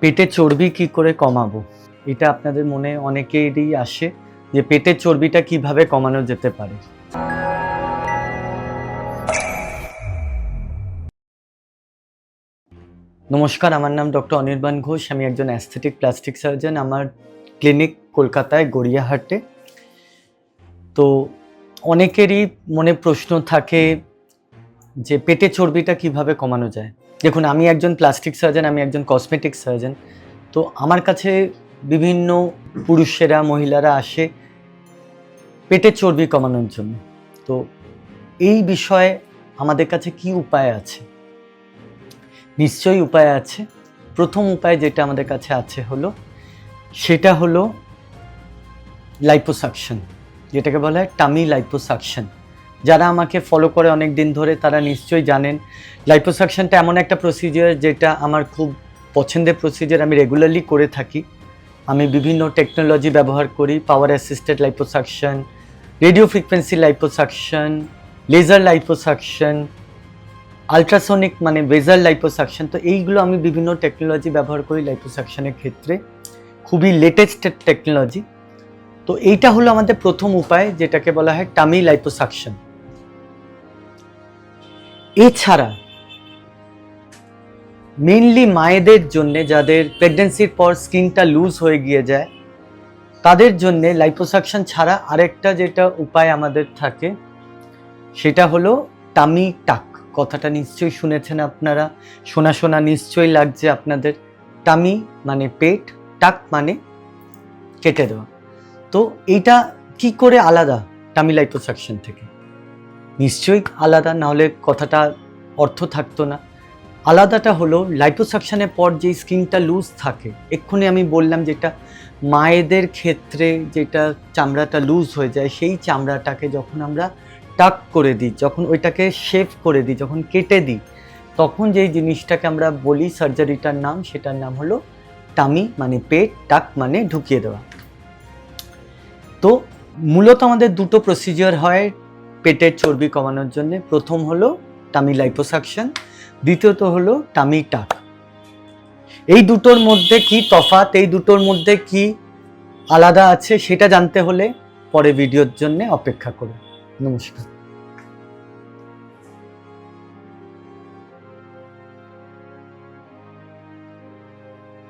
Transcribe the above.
পেটে চর্বি কি করে কমাবো? এটা আপনাদের মনে অনেকেরই আসে যে পেটের চর্বিটা কীভাবে কমানো যেতে পারে। নমস্কার, আমার নাম ডক্টর অনির্বাণ ঘোষ। আমি একজন অ্যাস্থেটিক প্লাস্টিক সার্জন আমার ক্লিনিক কলকাতায় গড়িয়াহাটে। তো অনেকেরই মনে প্রশ্ন থাকে যে পেটে চর্বিটা কীভাবে কমানো যায়। দেখুন, আমি একজন প্লাস্টিক সার্জন আমি একজন কসমেটিক সার্জন তো আমার কাছে বিভিন্ন পুরুষেরা, মহিলারা আসে পেটের চর্বি কমানোর জন্য। তো এই বিষয়ে আমাদের কাছে কি উপায় আছে? নিশ্চয়ই উপায় আছে। প্রথম উপায় যেটা আমাদের কাছে আছে হলো, সেটা হলো লাইপোসাকশন যেটাকে বলা হয় টামি লাইপোসাকশন যারা আমাকে ফলো করে অনেক দিন ধরে, তারা নিশ্চয়ই জানেন লাইপোসাকশনটা এমন একটা প্রসিজিওর যেটা আমার খুব পছন্দের প্রসিজিওর আমি রেগুলারলি করে থাকি। আমি বিভিন্ন টেকনোলজি ব্যবহার করি power assisted liposuction radio frequency liposuction laser liposuction ultrasonic মানে ভেজার লাইপোসাকশন তো এইগুলো আমি বিভিন্ন টেকনোলজি ব্যবহার করি লাইপোসাকশনের ক্ষেত্রে। খুবই লেটেস্ট টেকনোলজি তো এইটা হলো আমাদের প্রথম উপায়, যেটাকে বলা হয় টামি লাইপোসাকশন এছাড়া মেনলি মায়েদের জন্য যাদের প্রেগনেন্সির পর স্কিনটা লুজ হয়ে গিয়ে যায়, তাদের জন্য লাইপোসাকশন ছাড়া আরেকটা যেটা উপায় আমাদের থাকে, সেটা হলো টামি টাক কথাটা নিশ্চয়ই শুনেছেন আপনারা, শোনা শোনা নিশ্চয়ই লাগছে আপনাদের। টামি মানে পেট টাক মানে কেটে দেওয়া। তো এইটা কি করে আলাদা টামি লাইপোসাকশন থেকে? নিশ্চয়ই আলাদা, নাহলে কথাটা অর্থ থাকতো না। আলাদাটা হলো লাইপোসাকশনের পর যে স্কিনটা লুজ থাকে, এক্ষুনি আমি বললাম যেটা মায়েদের ক্ষেত্রে যেটা চামড়াটা লুজ হয়ে যায়, সেই চামড়াটাকে যখন আমরা টাক করে দিই, যখন ওইটাকে শেভ করে দিই, যখন কেটে দিই, তখন যেই জিনিসটাকে আমরা বলি সার্জারিটার নাম, সেটার নাম হলো টামি মানে পেট টাক মানে ঢুকিয়ে দেওয়া। তো মূলত আমাদের দুটো প্রসিজিওর হয় পেটের চর্বি কমানোর জন্য প্রথম হলো টামি লাইপোসাকশন দ্বিতীয়ত হলো টামি টাক এই দুটোর মধ্যে কি তফাৎ, এই দুটোর মধ্যে কি আলাদা আছে সেটা জানতে হলে পরে ভিডিওর জন্য অপেক্ষা করুন। নমস্কার।